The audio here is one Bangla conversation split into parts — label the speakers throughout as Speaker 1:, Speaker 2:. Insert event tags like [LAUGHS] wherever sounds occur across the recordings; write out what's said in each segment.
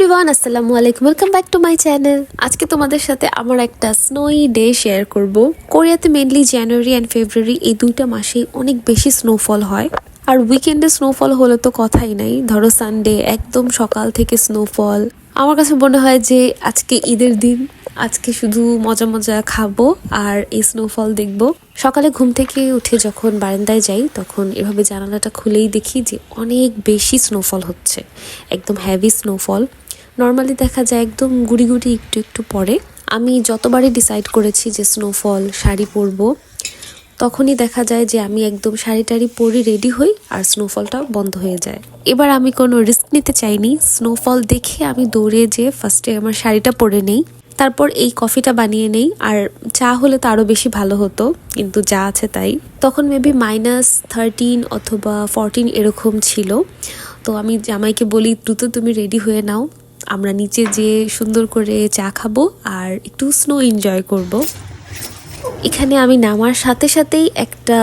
Speaker 1: এভরিওয়ান আসসালামু আলাইকুম। Welcome back to my channel আজকে তোমাদের সাথে আমার একটা স্নোই ডে শেয়ার করব। কোরিয়াতে মেনলি জানুয়ারি অ্যান্ড ফেব্রুয়ারি এই দুইটা মাসেই অনেক বেশি স্নোফল হয়। আর উইকেন্ডে স্নোফল হলে তো কথাই নাই। ধরো সানডে একদম সকাল থেকে স্নোফল আমার কাছে মনে হয় যে আজকে ঈদের দিন। আজকে শুধু মজা মজা খাব আর এই স্নোফল দেখব। সকালে ঘুম থেকে উঠে যখন বারান্দায় যাই, তখন এভাবে জানালাটা খুলেই দেখি যে অনেক বেশি স্নোফল হচ্ছে। একদম হ্যাভি স্নোফল নর্মালি দেখা যায় একদম গুড়ি গুড়ি একটু একটু পরে। আমি যতবারই ডিসাইড করেছি যে স্নোফল শাড়ি পরবো, তখনই দেখা যায় যে আমি একদম শাড়ি টাড়ি পরে রেডি হই আর স্নোফলটা বন্ধ হয়ে যায়। এবার আমি কোনো রিস্ক নিতে চাইনি। স্নোফল দেখে আমি দৌড়ে যেয়ে ফার্স্টে আমার শাড়িটা পরে নেই। তারপর এই কফিটা বানিয়ে নেই আর চা হলে তো আরও বেশি ভালো হতো, কিন্তু যা আছে তাই। তখন মেবি মাইনাস থার্টিন অথবা ফরটিন এরকম ছিল। তো আমি জামাইকে বলি, দ্রুত তুমি রেডি হয়ে নাও। আমরা নিচে যেয়ে সুন্দর করে চা খাব আর একটু স্নো এনজয় করব। এখানে আমি নামার সাথে সাথেই একটা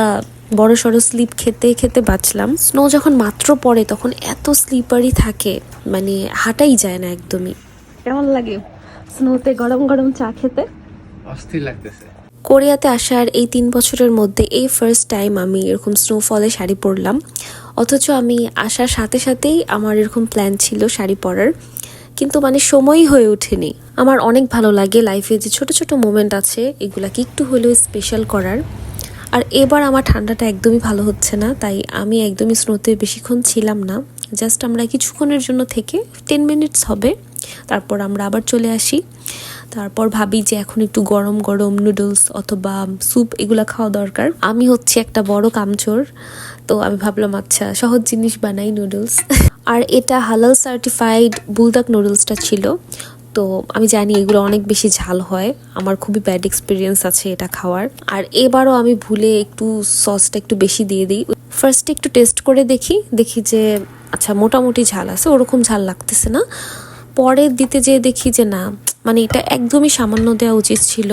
Speaker 1: বড় সড়ো স্লিপ খেতে খেতে বাঁচলাম। স্নো যখন মাত্র পড়ে তখন এত স্লিপারই থাকে মানে হাঁটাই যায় না একদমই। কেমন লাগে স্নোতে গরম গরম চা খেতে?
Speaker 2: অস্থির লাগতেছে।
Speaker 1: কোরিয়াতে আসার এই তিন বছরের মধ্যে এই ফার্স্ট টাইম আমি এরকম স্নোফলে শাড়ি পরলাম। অথচ আমি আসার সাথে সাথেই আমার এরকম প্ল্যান ছিল শাড়ি পরার। কিন্তু মানে সময়ই হয়ে ওঠেনি। আমার অনেক ভালো লাগে লাইফে যে ছোট ছোট মোমেন্ট আছে, এগুলাকে একটু হলেও স্পেশাল করার। আর এবার আমার ঠান্ডাটা একদমই ভালো হচ্ছে না, তাই আমি একদমই স্নোতে বেশিক্ষণ ছিলাম না। জাস্ট আমরা কিছুক্ষণের জন্য থেকে টেন মিনিটস হবে, তারপর আমরা আবার চলে আসি। তারপর ভাবি যে এখন একটু গরম গরম নুডলস অথবা স্যুপ এগুলো খাওয়া দরকার। আমি হচ্ছে একটা বড় কামচোর, তো আমি ভাবলাম আচ্ছা সহজ জিনিস বানাই নুডলস আর এটা হালাল সার্টিফাইড বুলদাক নুডলসটা ছিল। তো আমি জানি এগুলো অনেক বেশি ঝাল হয়। আমার খুবই ব্যাড এক্সপিরিয়েন্স আছে এটা খাওয়ার। আর এবারও আমি ভুলে একটু সসটা একটু বেশি দিয়ে দিই। ফার্স্টে একটু টেস্ট করে দেখি দেখি যে আচ্ছা মোটামুটি ঝাল আছে, ওরকম ঝাল লাগতেছে না। পরে দিতে যেয়ে দেখি যে না মানে এটা একদমই সামান্য দেওয়া উচিত ছিল।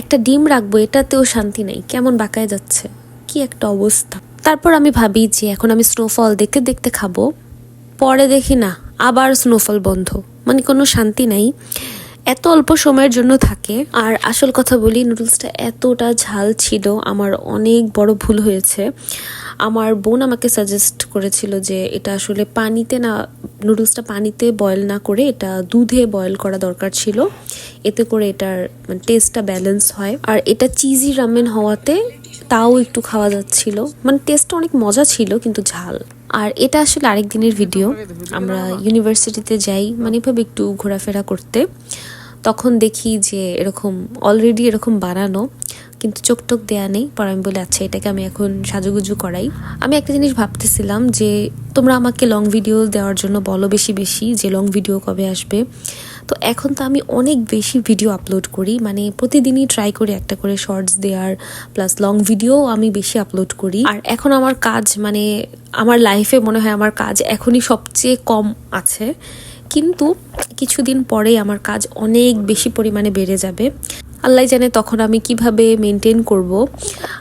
Speaker 1: একটা ডিম রাখব, এটাতেও শান্তি নেই, কেমন বাঁকায় যাচ্ছে। কি একটা অবস্থা। তারপর আমি ভাবি যে এখন আমি স্নোফল দেখতে দেখতে খাব। পরে দেখি না, আবার স্নোফল বন্ধ। মানে কোনো শান্তি নাই। এত অল্প সময়ের জন্য থাকে। আর আসল কথা বলি নুডলসটা এতটা ঝাল ছিল, আমার অনেক বড় ভুল হয়েছে। আমার বোন আমাকে সাজেস্ট করেছিল যে এটা আসলে পানিতে না নুডলসটা পানিতে বয়েল না করে এটা দুধে বয়েল করা দরকার ছিল। এতে করে এটার মানে টেস্টটা ব্যালেন্স হয়। আর এটা চিজি রামেন হওয়াতে তাও একটু খাওয়া যাচ্ছিল। মানে টেস্টটা অনেক মজা ছিল, কিন্তু ঝাল। আর এটা আসলে আরেক দিনের ভিডিও আমরা ইউনিভার্সিটিতে যাই মানে এভাবে একটু ঘোরাফেরা করতে। তখন দেখি যে এরকম অলরেডি এরকম বানানো। কিন্তু চোখ টোক দেয়া নেই, পর আমি বলি আচ্ছা এটাকে আমি এখন সাজুগুজু করাই। আমি একটা জিনিস ভাবতেছিলাম যে, তোমরা আমাকে লং ভিডিও দেওয়ার জন্য বলো বেশি বেশি যে লং ভিডিও কবে আসবে? তো এখন তো আমি অনেক বেশি ভিডিও আপলোড করি মানে প্রতিদিনই ট্রাই করি একটা করে শর্টস দেওয়ার প্লাস লং ভিডিও আমি বেশি আপলোড করি। আর এখন আমার কাজ মানে আমার লাইফে মনে হয় আমার কাজ এখনই সবচেয়ে কম আছে। কিন্তু কিছুদিন পরেই আমার কাজ অনেক বেশি পরিমাণে বেড়ে যাবে। আল্লাহ জানে তখন আমি কীভাবে মেনটেন করব।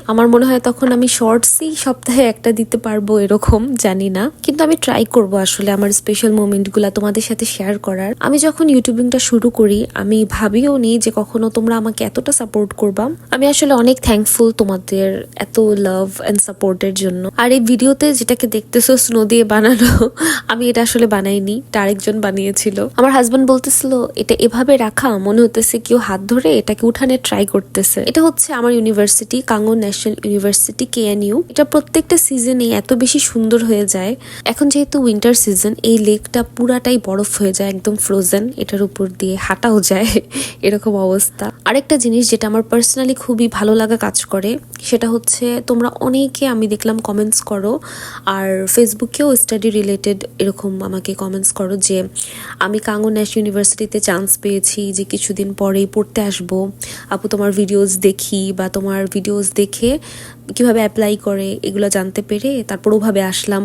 Speaker 1: আমার মনে হয় তখন আমি শর্টসই সপ্তাহে একটা দিতে পারব এরকম, জানি না। কিন্তু আমি ট্রাই করব আসলে আমার স্পেশাল মোমেন্টগুলো তোমাদের সাথে শেয়ার করার। আমি যখন ইউটিউবিংটা শুরু করি, আমি ভাবিও নি যে কখনো তোমরা আমাকে এতটা সাপোর্ট করবা। আমি আসলে অনেক থ্যাঙ্কফুল তোমাদের এত লাভ অ্যান্ড সাপোর্টের জন্য। আর এই ভিডিওতে যেটাকে দেখতেছো স্নো দিয়ে বানানো, [LAUGHS] আমি এটা আসলে বানাইনি, এটা আরেকজন বানিয়েছিল। আমার হাজবেন্ড বলতেছিল, এটা এভাবে রাখা? মনে হতেছে কেউ হাত ধরে এটাকে উঠানে ট্রাই করতেছে। এটা হচ্ছে আমার university Kangwon national university KNU এটা প্রত্যেকটা সিজনে এত বেশি সুন্দর হয়ে যায়। এখন যেহেতু উইন্টার সিজন এই লেকটা পুরাটাই বরফ হয়ে যায়, একদম ফ্রোজেন এটার উপর দিয়ে হাঁটাও যায়। [LAUGHS] এরকম অবস্থা। আরেকটা জিনিস যেটা আমার পার্সোনালি খুবই ভালো লাগা কাজ করে, সেটা হচ্ছে তোমরা অনেকে আমি দেখলাম কমেন্টস করো, আর ফেসবুকেও স্টাডি রিলেটেড এরকম আমাকে কমেন্টস করো যে, আমি কাঙ্গো ন্যাশ ইউনিভার্সিটিতে চান্স পেয়েছি যে কিছুদিন পরেই পড়তে আসব। আপু তোমার ভিডিওস দেখি বা তোমার ভিডিওস দেখে কীভাবে অ্যাপ্লাই করে, এগুলো জানতে পেরে তারপর ওভাবে আসলাম।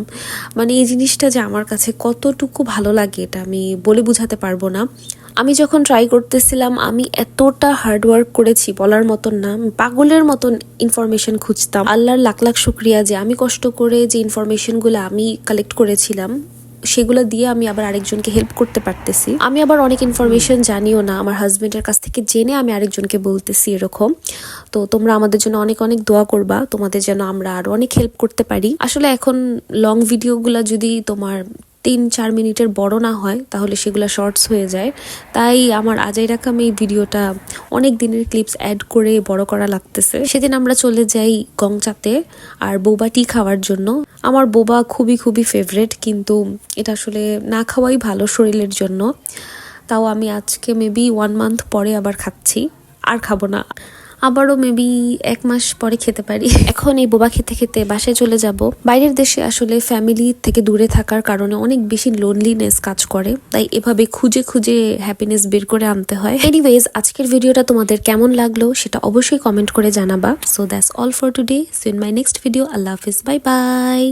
Speaker 1: মানে এই জিনিসটা যে আমার কাছে কতটুকু ভালো লাগে এটা আমি বলে বোঝাতে পারব না। আমি যখন ট্রাই করতেছিলাম, আমি এতটা হার্ড ওয়ার্ক করেছি, বলার মতন না পাগলের মতন ইনফরমেশন খুঁজতাম। আল্লাহর লাখ লাখ শুক্রিয়া যে আমি কষ্ট করে যে ইনফরমেশনগুলো আমি কালেক্ট করেছিলাম। সেগুলো দিয়ে আমি আবার আরেকজনকে হেল্প করতে পারতেছি। আমি আবার অনেক ইনফরমেশন জানিও না, আমার হাজবেন্ডের কাছ থেকে জেনে আমি আরেকজনকে বলতেছি এরকম। তো তোমরা আমাদের জন্য অনেক অনেক দোয়া করবা, তোমাদের যেন আমরা আরও অনেক হেল্প করতে পারি। আসলে এখন লং ভিডিওগুলো যদি তোমার তিন চার মিনিটের বড় না হয়, তাহলে সেগুলো শর্টস হয়ে যায়। তাই আমার আজাই রাখাম এই ভিডিওটা অনেক দিনের ক্লিপস অ্যাড করে বড় করা লাগতেছে। সেদিন আমরা চলে যাই গংচাতে আর বোবা টি খাওয়ার জন্য। আমার বোবা খুবই খুবই ফেভারেট কিন্তু এটা আসলে না খাওয়াই ভালো শরীরের জন্য। তাও আমি আজকে মেবি ওয়ান মান্থ পরে আবার খাচ্ছি। আর খাব না। আবারও মেবি এক মাস পরে খেতে পারি। এখন এই বোবা খেতে খেতে বাসায় চলে যাব। বাইরের দেশে আসলে ফ্যামিলি থেকে দূরে থাকার কারণে অনেক বেশি লোনলিনেস কাজ করে। তাই এভাবে খুঁজে খুঁজে হ্যাপিনেস বের করে আনতে হয়। এনিওয়েজ আজকের ভিডিওটা তোমাদের কেমন লাগল সেটা অবশ্যই কমেন্ট করে জানাবা। So that's all for today so in my next video Allah Hafiz. Bye bye